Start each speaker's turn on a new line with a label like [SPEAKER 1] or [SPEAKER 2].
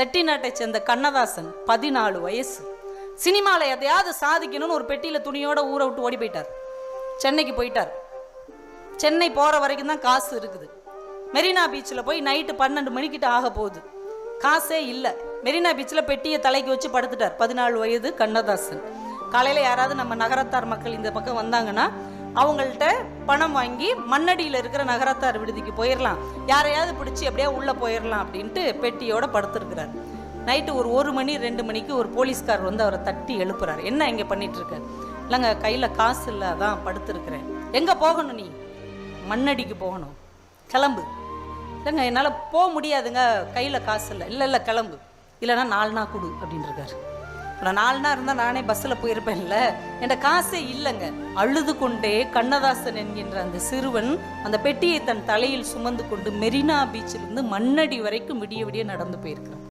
[SPEAKER 1] செட்டிநாட்டை சேர்ந்த கண்ணதாசன் பதினாலு வயசு. சினிமாவில் எதையாவது சாதிக்கணும்னு ஒரு பெட்டியில் துணியோட ஊரை விட்டு ஓடி போயிட்டார். சென்னைக்கு போயிட்டார். சென்னை போகிற வரைக்கும் தான் காசு இருக்குது. மெரினா பீச்சில் போய் நைட்டு பன்னெண்டு மணிக்கிட்ட ஆக போகுது. காசே இல்லை. மெரினா பீச்சில் பெட்டியை தலைக்கு வச்சு படுத்துட்டார் பதினாலு வயது கண்ணதாசன். காலையில் யாராவது நம்ம நகரத்தார் மக்கள் இந்த பக்கம் வந்தாங்கன்னா அவங்கள்ட்ட பணம் வாங்கி மண்ணடியில் இருக்கிற நகரத்தார் விடுதிக்கு போயிடலாம் யாரையாவது பிடிச்சி அப்படியே உள்ளே போயிடலாம் அப்படின்ட்டு பெட்டியோட படுத்துருக்கிறார். நைட்டு ஒரு ஒரு மணி ரெண்டு மணிக்கு ஒரு போலீஸ்கார் வந்து அவரை தட்டி எழுப்புறாரு. என்ன இங்கே பண்ணிட்டு இருக்க இல்லைங்க கையில் காசு இல்லை அதான் படுத்திருக்கிறேன். எங்கே போகணும் நீ? மண்ணடிக்கு போகணும். கிளம்பு. இல்லைங்க என்னால் போக முடியாதுங்க கையில் காசு இல்லை. இல்லை இல்லை கிளம்பு. இல்லைன்னா நாலு நாள் கொடு அப்படின்னு இருக்காரு நான் நாலு நாள் இருந்தால் நானே பஸ்ஸில் போயிருப்பேன்ல. என்ட காசே இல்லைங்க. அழுது கொண்டே கண்ணதாசன் என்கின்ற அந்த சிறுவன் அந்த பெட்டியை தன் தலையில் சுமந்து கொண்டு மெரினா பீச்சிலிருந்து மண்ணடி வரைக்கும் விடிய விடிய நடந்து போயிருக்கிறான்.